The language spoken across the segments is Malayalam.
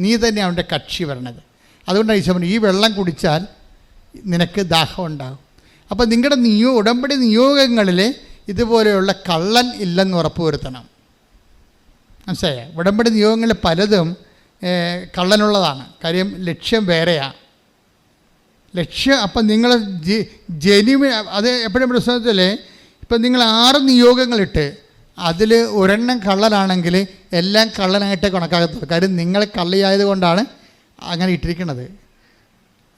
നീ തന്നെ അവന്റെ കക്ഷി വരണത്. അതുകൊണ്ടാണ് ഈശോ ഈ വെള്ളം കുടിച്ചാൽ നിനക്ക് ദാഹം ഉണ്ടാകും. അപ്പോൾ നിങ്ങളുടെ നിയോ ഉടമ്പടി നിയോഗങ്ങളിൽ ഇതുപോലെയുള്ള കള്ളൻ ഇല്ലെന്ന് ഉറപ്പുവരുത്തണം. മനസ്സിലായ? ഉടമ്പടി നിയോഗങ്ങളിൽ പലതും കള്ളനുള്ളതാണ്. കാര്യം ലക്ഷ്യം വേറെയാണ് ലക്ഷ്യം അപ്പം നിങ്ങൾ ജെനുവി അത് എപ്പോഴും പ്രശ്നത്തിൽ ഇപ്പം നിങ്ങൾ ആറ് നിയോഗങ്ങളിട്ട് അതിൽ ഒരെണ്ണം കള്ളനാണെങ്കിൽ എല്ലാം കള്ളനായിട്ടേ കണക്കാകത്തുള്ളൂ കാര്യം നിങ്ങൾ കള്ളിയായത് കൊണ്ടാണ് അങ്ങനെ ഇട്ടിരിക്കുന്നത്.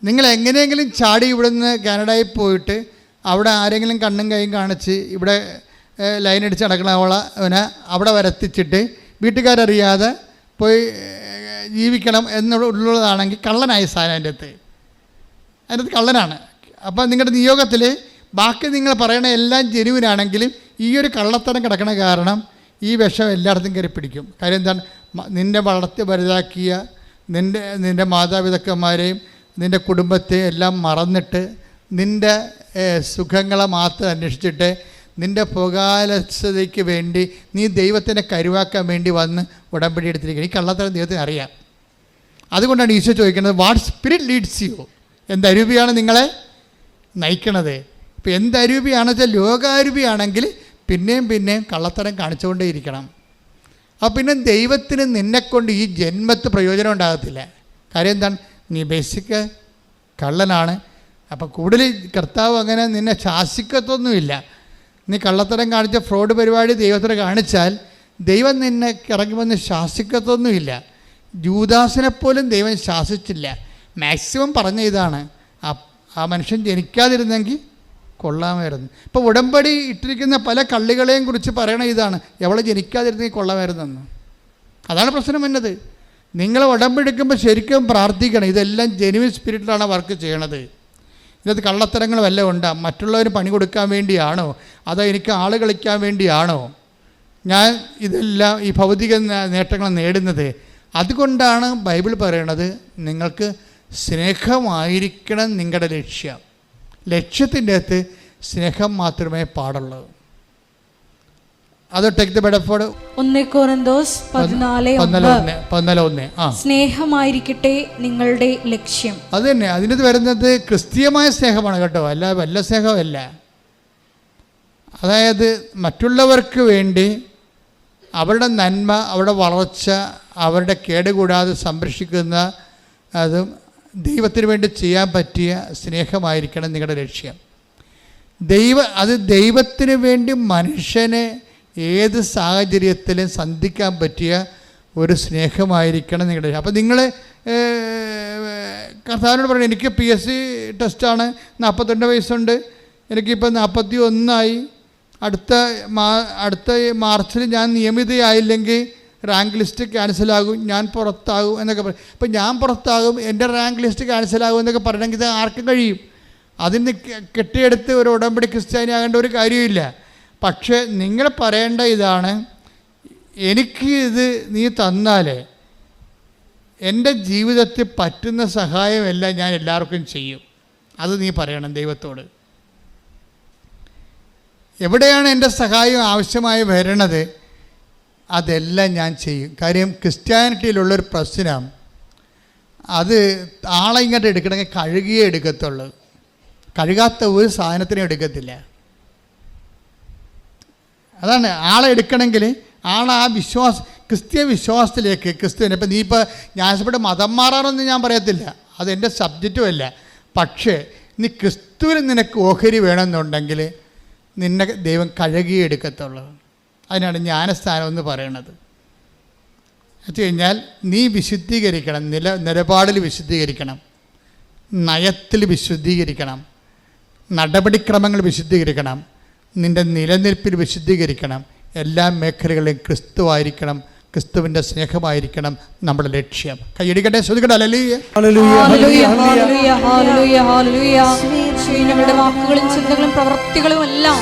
നിങ്ങൾ എങ്ങനെയെങ്കിലും ചാടി ഇവിടെ നിന്ന് കാനഡയിൽ പോയിട്ട് അവിടെ ആരെങ്കിലും കണ്ണും കൈയും കാണിച്ച് ഇവിടെ ലൈൻ അടിച്ച് നടക്കണ അവളെ അവിടെ വരത്തിച്ചിട്ട് വീട്ടുകാരറിയാതെ പോയി ജീവിക്കണം എന്നുള്ളതാണെങ്കിൽ കള്ളനായി സാധനം അതിന്റെ അകത്ത്. അതിനകത്ത് കള്ളനാണ്. അപ്പോൾ നിങ്ങളുടെ നിയോഗത്തിൽ ബാക്കി നിങ്ങൾ പറയണ എല്ലാം ജെനുവിനാണെങ്കിലും ഈ ഒരു കള്ളത്തരം കിടക്കണ കാരണം ഈ വിഷം എല്ലായിടത്തും കയറി പിടിക്കും. കാര്യം എന്താണ്? നിന്നെ വളർത്തി വലുതാക്കിയ നിന്റെ നിന്റെ മാതാപിതാക്കന്മാരെയും നിന്റെ കുടുംബത്തെ എല്ലാം മറന്നിട്ട് നിന്റെ സുഖങ്ങളെ മാത്രം അന്വേഷിച്ചിട്ട് നിന്റെ പുകാലസ്ഥതയ്ക്ക് വേണ്ടി നീ ദൈവത്തിനെ കരുവാക്കാൻ വേണ്ടി വന്ന് ഉടമ്പടി എടുത്തിരിക്കുന്നത് ഈ കള്ളത്തരം ദൈവത്തിന് അറിയാം. അതുകൊണ്ടാണ് ഈശോ ചോദിക്കുന്നത് വാട്ട് സ്പിരിറ്റ് ലീഡ്സ് യു? എന്തരൂപിയാണ് നിങ്ങളെ നയിക്കണത്? ഇപ്പം എന്തരൂപിയാണെന്ന് വെച്ചാൽ ലോകാരൂപിയാണെങ്കിൽ പിന്നെയും പിന്നെയും കള്ളത്തരം കാണിച്ചുകൊണ്ടേ ഇരിക്കണം അപ്പോൾ പിന്നെ ദൈവത്തിന് നിന്നെക്കൊണ്ട് ഈ ജന്മത്ത് പ്രയോജനം ഉണ്ടാകത്തില്ല. കാര്യം എന്താണ്? നീ ബേസിക്ക് കള്ളനാണ്. അപ്പോൾ കൂടുതൽ കർത്താവ് അങ്ങനെ നിന്നെ ശാസിക്കത്തൊന്നുമില്ല. നീ കള്ളത്തരം കാണിച്ച ഫ്രോഡ് പരിപാടി ദൈവത്തിന് കാണിച്ചാൽ ദൈവം നിന്നെ ഇറങ്ങി വന്ന് ശാസിക്കത്തൊന്നുമില്ല. ജൂദാസിനെ പോലും ദൈവം ശാസിച്ചില്ല. മാക്സിമം പറഞ്ഞ ഇതാണ്. ആ മനുഷ്യൻ ജനിക്കാതിരുന്നെങ്കിൽ കൊള്ളാമായിരുന്നു. ഇപ്പോൾ ഉടമ്പടി ഇട്ടിരിക്കുന്ന പല കള്ളികളെയും കുറിച്ച് പറയണ ഇതാണ്. എവളെ ജനിക്കാതിരുന്നെങ്കിൽ കൊള്ളാമായിരുന്നെന്ന്. അതാണ് പ്രശ്നം എന്നത് നിങ്ങൾ ഉടമ്പെടുക്കുമ്പോൾ ശരിക്കും പ്രാർത്ഥിക്കണം. ഇതെല്ലാം ജെനുവിൻ സ്പിരിറ്റിലാണ് വർക്ക് ചെയ്യണത്. ഇതിനകത്ത് കള്ളത്തരങ്ങൾ വല്ല ഉണ്ടാ. മറ്റുള്ളവർ പണി കൊടുക്കാൻ വേണ്ടിയാണോ? അതോ എനിക്ക് ആൾ കളിക്കാൻ വേണ്ടിയാണോ? ഞാൻ ഇതെല്ലാം ഈ ഭൗതിക നേട്ടങ്ങൾ നേടുന്നത്. അതുകൊണ്ടാണ് ബൈബിൾ പറയണത് നിങ്ങൾക്ക് സ്നേഹമായിരിക്കണം നിങ്ങളുടെ ലക്ഷ്യം. ലക്ഷ്യത്തിന്റെ അകത്ത് സ്നേഹം മാത്രമേ പാടുള്ളൂ. അത് ടെക് ദ ബെഡഫോർഡ് ഒന്നേ കോറിന്തോസ് പതിനാല് പന്നല ഒമ്പത് ഒന്ന് ഒന്ന്. ആ. സ്നേഹമായിരിക്കട്ടെ നിങ്ങളുടെ ലക്ഷ്യം. അത് തന്നെ അതിനകത്ത് വരുന്നത് ക്രിസ്തീയമായ സ്നേഹമാണ് കേട്ടോ. അല്ല വല്ല സ്നേഹമല്ല അതായത് മറ്റുള്ളവർക്ക് വേണ്ടി അവരുടെ നന്മ അവരുടെ വളർച്ച അവരുടെ കേടുകൂടാതെ സംരക്ഷിക്കുന്ന അതും ദൈവത്തിന് വേണ്ടി ചെയ്യാൻ പറ്റിയ സ്നേഹമായിരിക്കണം നിങ്ങളുടെ ലക്ഷ്യം. ദൈവ അത് ദൈവത്തിന് വേണ്ടി മനുഷ്യനെ ഏത് സാഹചര്യത്തിലും സന്ധിക്കാൻ പറ്റിയ ഒരു സ്നേഹമായിരിക്കണം നിങ്ങളുടെ അപ്പോൾ നിങ്ങൾ കർത്താവിനോട് പറഞ്ഞു എനിക്ക് പി എസ് സി ടെസ്റ്റാണ് നാൽപ്പത്തിരണ്ട് വയസ്സുണ്ട്. എനിക്കിപ്പോൾ നാൽപ്പത്തി ഒന്നായി അടുത്ത മാ അടുത്ത മാർച്ചിൽ ഞാൻ നിയമിതയായില്ലെങ്കിൽ റാങ്ക് ലിസ്റ്റ് ക്യാൻസലാകും ഞാൻ പുറത്താകും എന്നൊക്കെ പറയും ഇപ്പം ഞാൻ പുറത്താകും എന്റെ റാങ്ക് ലിസ്റ്റ് ക്യാൻസലാകും എന്നൊക്കെ പറയണമെങ്കിൽ ഇത് ആർക്കും കഴിയും. അതിന് കെട്ടിയെടുത്ത് ഒരു ഉടമ്പടി ക്രിസ്ത്യാനി ആകേണ്ട ഒരു കാര്യമില്ല പക്ഷേ നിങ്ങൾ പറയേണ്ട ഇതാണ് എനിക്ക് ഇത് നീ തന്നാൽ എന്റെ ജീവിതത്തിൽ പറ്റുന്ന സഹായമെല്ലാം ഞാൻ എല്ലാവർക്കും ചെയ്യും. അത് നീ പറയണം ദൈവത്തോട്. എവിടെയാണ് എന്റെ സഹായം ആവശ്യമായി വരണത്? അതെല്ലാം ഞാൻ ചെയ്യും. കാര്യം ക്രിസ്ത്യാനിറ്റിയിലുള്ളൊരു പ്രശ്നം അത് ആളെ ഇങ്ങോട്ട് എടുക്കണമെങ്കിൽ കഴുകിയേ എടുക്കത്തുള്ളൂ. കഴുകാത്ത ഒരു സാധനത്തിനും എടുക്കത്തില്ല. അതാണ് ആളെ എടുക്കണമെങ്കിൽ ആളെ ആ വിശ്വാസ ക്രിസ്ത്യ വിശ്വാസത്തിലേക്ക് ക്രിസ്തുവിനെ. ഇപ്പം നീ ഇപ്പോൾ ഞാനിവിടെ മതം മാറാറൊന്നും ഞാൻ പറയത്തില്ല. അതെന്റെ സബ്ജക്റ്റും അല്ല. പക്ഷേ നീ ക്രിസ്തുവിന് നിനക്ക് ഓഹരി വേണമെന്നുണ്ടെങ്കിൽ നിന്നെ ദൈവം കഴുകിയെടുക്കത്തുള്ളൂ. അതിനാണ് ജ്ഞാനസ്ഥാനം എന്ന് പറയണത്. വെച്ച് കഴിഞ്ഞാൽ നീ വിശുദ്ധീകരിക്കണം നില നിലപാടിൽ വിശുദ്ധീകരിക്കണം നയത്തിൽ വിശുദ്ധീകരിക്കണം. നടപടിക്രമങ്ങൾ വിശുദ്ധീകരിക്കണം നിന്റെ നിലനിൽപ്പിൽ വിശുദ്ധീകരിക്കണം എല്ലാ മേഖലകളിലും ക്രിസ്തുവായിരിക്കണം. ക്രിസ്തുവിന്റെ സ്നേഹമായിരിക്കണം നമ്മുടെ ലക്ഷ്യം. കൈയടിക്കട്ടെ ശ്രദ്ധിക്കട്ടെ. അല്ലേ ഹല്ലേലൂയ, ഹല്ലേലൂയ, ഹല്ലേലൂയ, ഹല്ലേലൂയ. യേശുവേ, ഞങ്ങളുടെ വാക്കുകളും ചിന്തകളും പ്രവൃത്തികളും എല്ലാം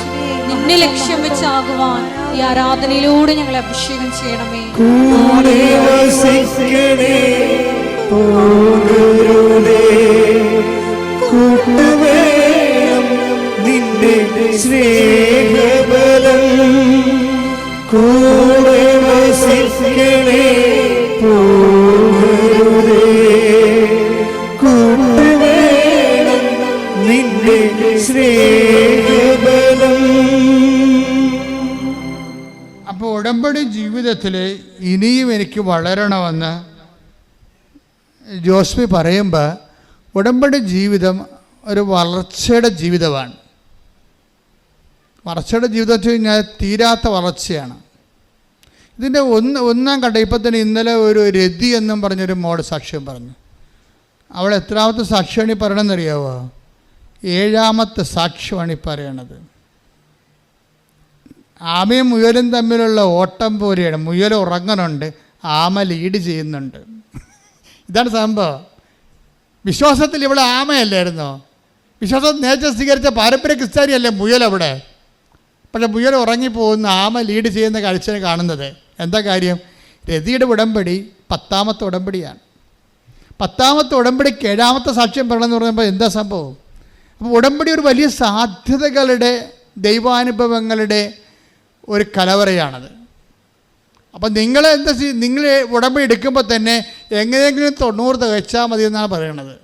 നിന്നെ ലക്ഷ്യം വെച്ചാകുവാൻ ഈ ആരാധനയിലൂടെ ഞങ്ങളെ അഭിഷേകം ചെയ്യണമേ. കൂടെ കൂടെ വസിക്കണേ പോകരുതേ കൂട്ടുവേണം നിന്റെ ശ്രേയബലം അപ്പോൾ ഉടമ്പടി ജീവിതത്തിൽ ഇനിയും എനിക്ക് വളരണമെന്ന് ജോസ്ഫി പറയുമ്പോൾ ഉടമ്പടി ജീവിതം ഒരു വളർച്ചയുടെ ജീവിതമാണ്. വളർച്ചയുടെ ജീവിതം വെച്ച് കഴിഞ്ഞാൽ തീരാത്ത വളർച്ചയാണ്. ഇതിന്റെ ഒന്ന് ഒന്നാം ഘട്ടം ഇപ്പം തന്നെ ഇന്നലെ ഒരു രതി എന്നും പറഞ്ഞൊരു മോഡ് സാക്ഷ്യം പറഞ്ഞു. അവൾ എത്രാമത്തെ സാക്ഷ്യമാണ് ഈ പറയണമെന്നറിയാവോ ഏഴാമത്തെ സാക്ഷ്യമാണ് ഈ പറയണത്. ആമയും മുയലും തമ്മിലുള്ള ഓട്ടം പോലെയാണ്. മുയൽ ഉറങ്ങുന്നുണ്ട് ആമ ലീഡ് ചെയ്യുന്നുണ്ട്. ഇതാണ് സംഭവം. വിശ്വാസത്തിൽ ഇവിടെ ആമയല്ലായിരുന്നോ? വിശ്വാസം നേരത്തെ സ്വീകരിച്ച പാരമ്പര്യ ക്രിസ്ത്യാനിയല്ലേ മുയൽ അവിടെ? പക്ഷെ മുയൽ ഉറങ്ങിപ്പോകുന്ന ആമ ലീഡ് ചെയ്യുന്ന കാഴ്ചയെ കാണുന്നത്. എന്താ കാര്യം? രതിയുടെ ഉടമ്പടി പത്താമത്തെ ഉടമ്പടിയാണ്. പത്താമത്തെ ഉടമ്പടിക്ക് ഏഴാമത്തെ സാക്ഷ്യം പറയണമെന്ന് പറയുമ്പോൾ എന്താ സംഭവം? അപ്പോൾ ഉടമ്പടി ഒരു വലിയ സാധ്യതകളുടെ ദൈവാനുഭവങ്ങളുടെ ഒരു കലവറയാണത്. അപ്പം നിങ്ങൾ എന്താ ചെയ്യും നിങ്ങൾ ഉടമ്പടി എടുക്കുമ്പോൾ തന്നെ എങ്ങനെയെങ്കിലും തൊണ്ണൂറ് തികച്ചാൽ മതി എന്നാണ് പറയണത്.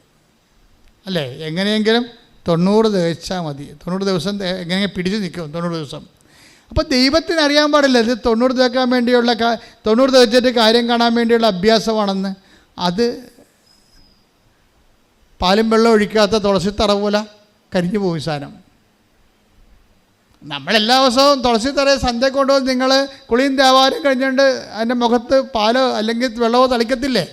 അല്ലേ? എങ്ങനെയെങ്കിലും തൊണ്ണൂറ് ദിവസം മതി. തൊണ്ണൂറ് ദിവസം എങ്ങനെ പിടിച്ചു നിൽക്കും തൊണ്ണൂറ് ദിവസം. അപ്പോൾ ദൈവത്തിന് അറിയാൻ പാടില്ല ഇത് തൊണ്ണൂറ് ദിവസം വേണ്ടിയുള്ള തൊണ്ണൂറ് തികച്ചിട്ട് കാര്യം കാണാൻ വേണ്ടിയുള്ള അഭ്യാസമാണെന്ന്. അത് പാലും വെള്ളം ഒഴിക്കാത്ത തുളസിത്തറ പോലെ കരിഞ്ഞു പോയി സാധനം. നമ്മളെല്ലാ ദിവസവും തുളസിത്തറ സന്ധ്യ കൊണ്ടുവന്ന് നിങ്ങൾ കുളിയും ദേവാലയം കഴിഞ്ഞുകൊണ്ട് അതിന്റെ മുഖത്ത് പാലോ അല്ലെങ്കിൽ വെള്ളമോ തളിക്കത്തില്ലേ?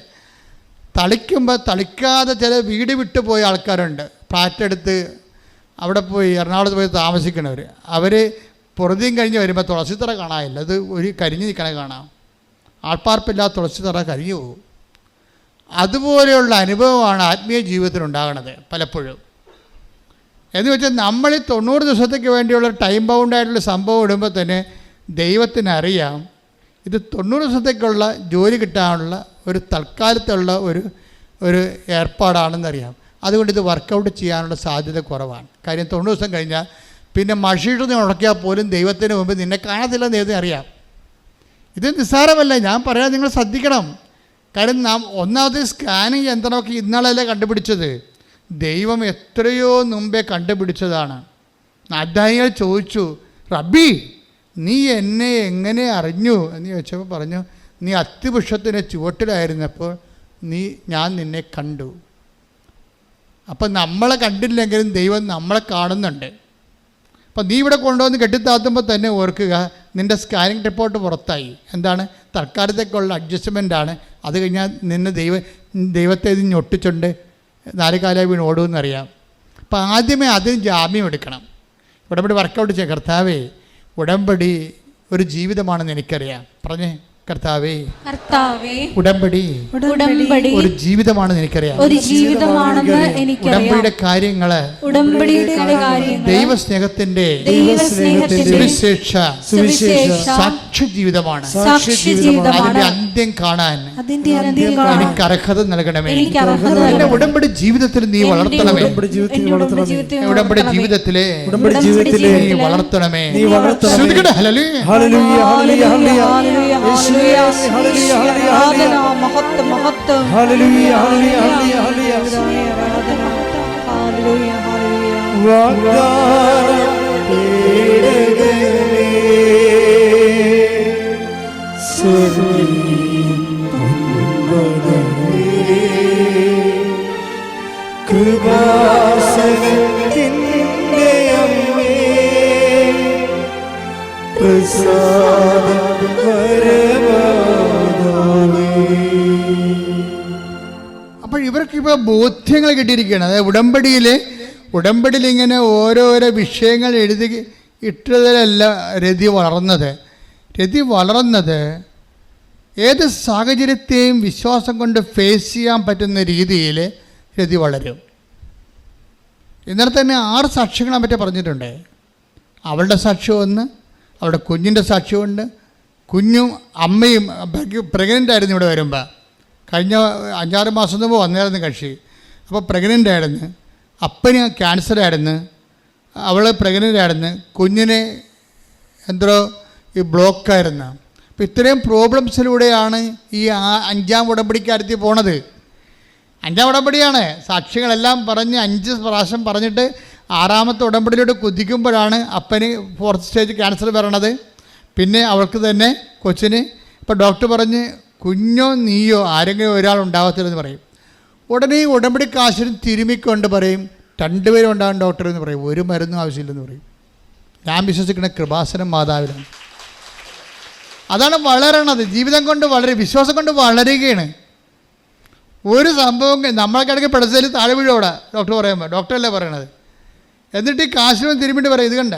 തളിക്കുമ്പോൾ തളിക്കാതെ ചില വീട് വിട്ട് പോയ ആൾക്കാരുണ്ട്. ഫ്ലാറ്റ് എടുത്ത് അവിടെ പോയി എറണാകുളത്ത് പോയി താമസിക്കണവർ അവർ പുറതിയും കഴിഞ്ഞ് വരുമ്പോൾ തുളസിത്തറ കാണാനില്ല. അത് ഒരു കരിഞ്ഞു നിൽക്കണേ കാണാം. ആൾപ്പാർപ്പില്ലാത്ത തുളസിത്തറ കരിഞ്ഞു പോകും. അതുപോലെയുള്ള അനുഭവമാണ് ആത്മീയ ജീവിതത്തിൽ ഉണ്ടാകുന്നത് പലപ്പോഴും. എന്ന് വെച്ചാൽ നമ്മൾ ഈ തൊണ്ണൂറ് ദിവസത്തേക്ക് വേണ്ടിയുള്ള ടൈം ബൗണ്ടായിട്ടുള്ള സംഭവം ഇടുമ്പോൾ തന്നെ ദൈവത്തിനറിയാം ഇത് തൊണ്ണൂറ് ദിവസത്തേക്കുള്ള ജോലി കിട്ടാനുള്ള ഒരു തൽക്കാലത്തുള്ള ഒരു ഒരു ഏർപ്പാടാണെന്നറിയാം. അതുകൊണ്ട് ഇത് വർക്കൗട്ട് ചെയ്യാനുള്ള സാധ്യത കുറവാണ്. കാര്യം തൊണ്ണൂറ് ദിവസം കഴിഞ്ഞാൽ പിന്നെ മഷീട്ട് നീ ഉണക്കിയാൽ പോലും ദൈവത്തിന് മുമ്പ് നിന്നെ കാണത്തില്ലെന്ന് ദൈവത്തിന് അറിയാം. ഇത് നിസ്സാരമല്ല ഞാൻ പറയാൻ നിങ്ങൾ ശ്രദ്ധിക്കണം. കാര്യം നാം ഒന്നാമത് സ്കാനിങ് യന്ത്രമൊക്കെ ഇന്നാളല്ലേ കണ്ടുപിടിച്ചത്? ദൈവം എത്രയോ മുമ്പേ കണ്ടുപിടിച്ചതാണ്. അദ്ധായികൾ ചോദിച്ചു റബ്ബി നീ എന്നെ എങ്ങനെ അറിഞ്ഞു? എന്ന് ചോദിച്ചപ്പോൾ പറഞ്ഞു നീ അത്തിവൃക്ഷത്തിന്റെ ചുവട്ടിലായിരുന്നപ്പോൾ നീ ഞാൻ നിന്നെ കണ്ടു. അപ്പം നമ്മളെ കണ്ടില്ലെങ്കിലും ദൈവം നമ്മളെ കാണുന്നുണ്ട്. അപ്പം നീ ഇവിടെ കൊണ്ടുവന്ന് കെട്ടിത്താത്തുമ്പോൾ തന്നെ ഓർക്കുക നിന്റെ സ്കാനിങ് റിപ്പോർട്ട് പുറത്തായി. എന്താണ്? തൽക്കാലത്തേക്കുള്ള അഡ്ജസ്റ്റ്മെന്റ് ആണ്. അത് കഴിഞ്ഞാൽ നിന്നെ ദൈവ ദൈവത്തെ ഇത് ഞൊട്ടിച്ചുണ്ട് നാല് കാലം വീണ് ഓടുമെന്നറിയാം. അപ്പം ആദ്യമേ അതിന് ജാമ്യം എടുക്കണം. ഇവിടെ ഇവിടെ വർക്കൗട്ട് ചെയ്യാം കർത്താവേ. ഉടമ്പടി ഒരു ജീവിതമാണെന്ന് എനിക്കറിയാം. പറഞ്ഞേ? കർത്താവേ കർത്താവേ ഉടമ്പടി ഉടമ്പടി ഒരു ജീവിതമാണെന്ന് എനിക്കറിയാം. ഒരു ജീവിതമാണെന്ന് എനിക്കറിയാം. ഉടമ്പടിയുടെ കാര്യങ്ങൾ ഉടമ്പടിയുടെ കാര്യങ്ങൾ ദൈവസ്നേഹത്തിന്റെ ദൈവസ്നേഹത്തിന്റെ സുവിശേഷ സുവിശേഷ സാക്ഷ്യ ജീവിതമാണ്. സാക്ഷി ജീവിതമാണ്. അതിന്റെ അന്ത്യം കാണാൻ അതിന്റെ അന്ത്യം കാണാൻ എനിക്ക് അർഹത നൽകണമേ. എനിക്ക് അർഹത എന്റെ ഉടമ്പടി ജീവിതത്തിൽ നീ വളർത്തണമേ. ഉടമ്പടി ജീവിതത്തിൽ എന്റെ വളർത്തണമേ. ഉടമ്പടി വളർത്തണമേ. ജീവിതത്തിലെ ഉടമ്പടി ജീവിതത്തിലെ നീ വളർത്തണമേ. നീ വളർത്തണമേ. ശ്രുതികടെ ഹല്ലേലൂയ. ഹല്ലേലൂയ. ഹല്ലേലൂയ. മഹത്വം മഹത്വം. ഹല്ലേലൂയ ഹല്ലേലൂയ അപ്പോൾ ഇവർക്ക് ഇപ്പോൾ ബോധ്യങ്ങൾ കിട്ടിയിരിക്കുകയാണ്. അതായത് ഉടമ്പടിയിലെ ഉടമ്പടിയിൽ ഇങ്ങനെ ഓരോരോ വിഷയങ്ങൾ എഴുതി ഇട്ടതിലല്ല രതി വളർന്നത്. രതി വളർന്നത് ഏത് സാഹചര്യത്തെയും വിശ്വാസം കൊണ്ട് ഫേസ് ചെയ്യാൻ പറ്റുന്ന രീതിയിൽ രതി വളരും. ഇന്നലെ തന്നെ ആറ് സാക്ഷ്യങ്ങളെ പറ്റി പറഞ്ഞിട്ടുണ്ട്. അവളുടെ സാക്ഷ്യം ഒന്ന് അവളുടെ കുഞ്ഞിന്റെ സാക്ഷ്യമുണ്ട്. കുഞ്ഞും അമ്മയും പ്രഗ്നന്റ് ആയിരുന്നു ഇവിടെ വരുമ്പോൾ കഴിഞ്ഞ അഞ്ചാറ് മാസം മുമ്പ് വന്നായിരുന്നു കക്ഷി. അപ്പോൾ പ്രഗ്നന്റ് ആയിരുന്നു. അപ്പന് ക്യാൻസർ ആയിരുന്നു. അവൾ പ്രഗ്നന്റ് ആയിരുന്നു. കുഞ്ഞിനെ എന്തോ ഈ ബ്ലോക്കായിരുന്നു അപ്പോൾ ഇത്രയും പ്രോബ്ലംസിലൂടെയാണ് ഈ അഞ്ചാം ഉടമ്പടിക്കാരത്തിൽ പോണത്. അഞ്ചാം ഉടമ്പടിയാണ്. സാക്ഷികളെല്ലാം പറഞ്ഞ് അഞ്ച് പ്രാവശ്യം പറഞ്ഞിട്ട് ആറാമത്തെ ഉടമ്പടിയിലൂടെ കുതിക്കുമ്പോഴാണ് അപ്പന് ഫോർത്ത് സ്റ്റേജ് ക്യാൻസർ വരണത്. പിന്നെ അവൾക്ക് തന്നെ കൊച്ചിന് ഇപ്പോൾ ഡോക്ടർ പറഞ്ഞ് കുഞ്ഞോ നീയോ ആരെങ്കിലും ഒരാൾ ഉണ്ടാകത്തില്ലെന്ന് പറയും. ഉടനെ ഉടമ്പടി കാശിന് തിരുമിക്കൊണ്ട് പറയും. രണ്ടുപേരും ഉണ്ടാകും ഡോക്ടർ എന്ന് പറയും. ഒരു മരുന്നും ആവശ്യമില്ലെന്ന് പറയും. ഞാൻ വിശ്വസിക്കുന്ന കൃപാസനം മാതാവിലാണ്. അതാണ് വളരണത്. ജീവിതം കൊണ്ട് വളരെ വിശ്വാസം കൊണ്ട് വളരുകയാണ്. ഒരു സംഭവം നമ്മളെ കിടക്ക് പെടച്ചാൽ താഴെ വീഴോടാ. ഡോക്ടർ പറയുമ്പോൾ ഡോക്ടറല്ലേ പറയണത്? എന്നിട്ട് ഈ കാശിനും തിരുമ്പിട്ട് പറയും ഇത് കണ്ട?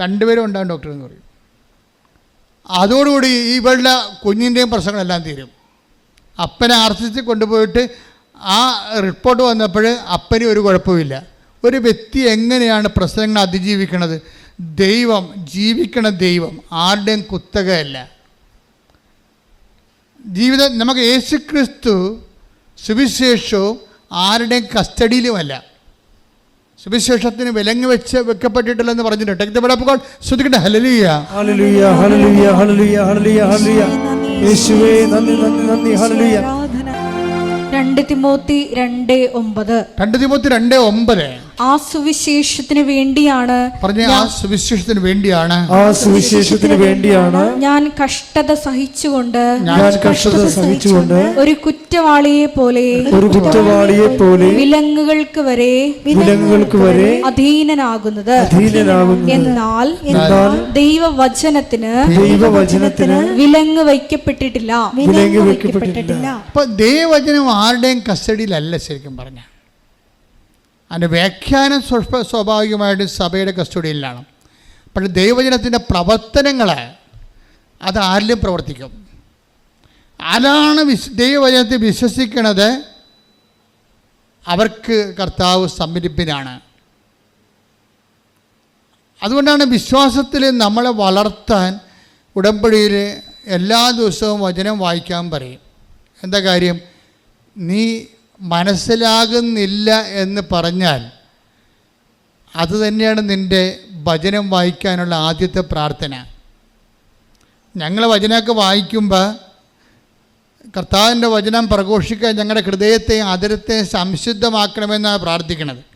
രണ്ടുപേരും ഉണ്ടാകും ഡോക്ടർ എന്ന് പറയും. അതോടുകൂടി ഈ ഇവളുടെ കുഞ്ഞിന്റെയും പ്രശ്നങ്ങളെല്ലാം തീരും. അപ്പനെ ആർസിച്ച് കൊണ്ടുപോയിട്ട് ആ റിപ്പോർട്ട് വന്നപ്പോൾ അപ്പന് ഒരു കുഴപ്പമില്ല ഒരു വ്യക്തി എങ്ങനെയാണ് പ്രശ്നങ്ങൾ അതിജീവിക്കണത്? ദൈവം ജീവിക്കണ ദൈവം ആരുടെയും കുത്തകയല്ല. ജീവിതം നമുക്ക് യേശു ക്രിസ്തു സുവിശേഷവും ആരുടെയും കസ്റ്റഡിയിലുമല്ല. സുവിശേഷത്തിന് വിലങ്ങ് വെച്ച് വെക്കപ്പെട്ടിട്ടില്ലെന്ന് പറഞ്ഞിട്ടുണ്ട്. ശ്രദ്ധിക്കട്ടെ ഹലലിയ യേശുവേ നന്ദി നന്ദി രണ്ട് തിമോത്തി രണ്ട് ഒമ്പത്. രണ്ട് തിമോത്തി രണ്ട് ഒമ്പത്. ആ സുവിശേഷത്തിന് വേണ്ടിയാണ് പറഞ്ഞ ആ സുവിശേഷത്തിന് വേണ്ടിയാണ്. ആ സുവിശേഷത്തിന് വേണ്ടിയാണ് ഞാൻ കഷ്ടത സഹിച്ചുകൊണ്ട് ഞാൻ കഷ്ടത സഹിച്ചുകൊണ്ട് ഒരു കുറ്റവാളിയെ പോലെ ഒരു കുറ്റവാളിയെ പോലെ വിലങ്ങുകൾക്ക് വരെ വിലങ്ങുകൾക്ക് വരെ അധീനനാകുന്നത്. അധീനനാകുന്നു എന്നാൽ എന്നാൽ ദൈവവചനത്തിന് ദൈവവചനത്തിന് വിലങ്ങ് വയ്ക്കപ്പെട്ടിട്ടില്ല. വിലങ്ങ് വയ്ക്കപ്പെട്ടിട്ടില്ല. അപ്പോൾ ദൈവവചനം ആരുടെയും കസ്റ്റഡിയിലല്ല ശരിക്കും പറഞ്ഞ. അതിന്റെ വ്യാഖ്യാനം സ്വ സ്വാഭാവികമായിട്ടും സഭയുടെ കസ്റ്റഡിയിലാണ്. പക്ഷേ ദൈവജനത്തിന്റെ പ്രവർത്തനങ്ങൾ അത് ആരിലും പ്രവർത്തിക്കും. ആരാണ് വിശ് ദൈവവചനത്തെ വിശ്വസിക്കണത്? അവർക്ക് കർത്താവ് സംരംഭിനാണ് അതുകൊണ്ടാണ് വിശ്വാസത്തിൽ നമ്മളെ വളർത്താൻ ഉടമ്പടിയിൽ എല്ലാ ദിവസവും വചനം വായിക്കാൻ പറയും. എന്താ കാര്യം? നീ മനസ്സിലാകുന്നില്ല എന്ന് പറഞ്ഞാൽ അത് തന്നെയാണ് നിന്റെ വചനം വായിക്കാനുള്ള ആദ്യത്തെ പ്രാർത്ഥന. ഞങ്ങൾ വചനമൊക്കെ വായിക്കുമ്പോൾ കർത്താവിന്റെ വചനം പ്രഘോഷിക്കാൻ ഞങ്ങളുടെ ഹൃദയത്തെയും അതിരത്തെയും സംശുദ്ധമാക്കണമെന്നാണ് പ്രാർത്ഥിക്കുന്നത്